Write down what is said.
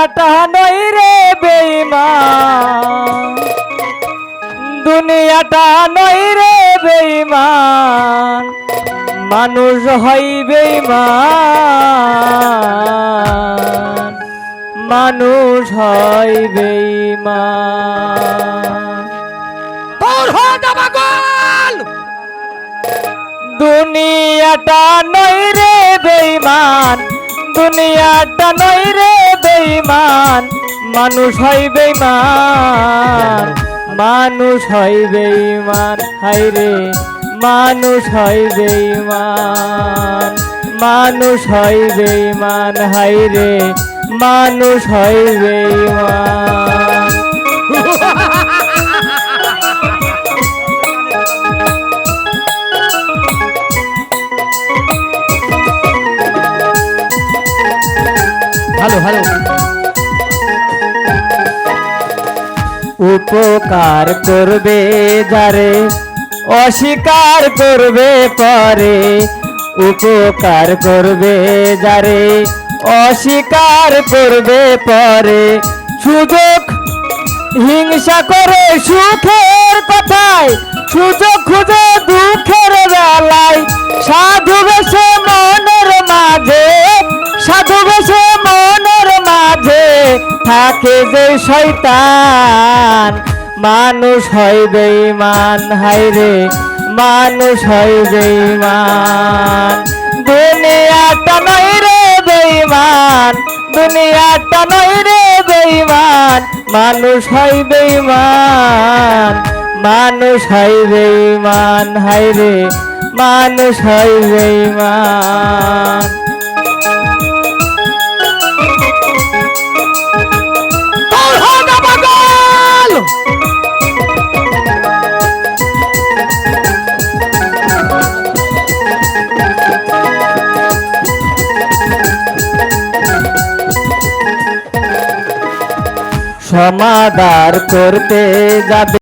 দুনিয়াটা নই রে বেইমা দুনিয়াটা নই রে বেইমান মানুষ হই বেইমান মানুষ হই বেইমান দুনিয়াটা নই রে বেইমান দুনিয়াটা নই রে বেইমান মানুষ হয় বেইমান মানুষ হয় বেইমান হাই রে। মানুষ হয় বেইমান মানুষ হয় বেইমান হাই রে। মানুষ হয় বেইমান হ্যালো হ্যালো উপকার করবে যারে, অস্বীকার করবে পরে। উপকার করবে যারে, অস্বীকার করবে পরে। সুযোগ, হিংসা করে সুখের কথায় সুযোগ খুঁজে দুঃখের থাকে যে শয়তান। মানুষ হয় বেঈমান, হায় রে, মানুষ হয় বেঈমান। দুনিয়াটা নয় রে বেঈমান, দুনিয়াটা নয় রে বেঈমান। মানুষ হয় বেঈমান, মানুষ হয় বেঈমান, হায় রে, মানুষ হয় বেঈমান। সমাদার করতে যাবে।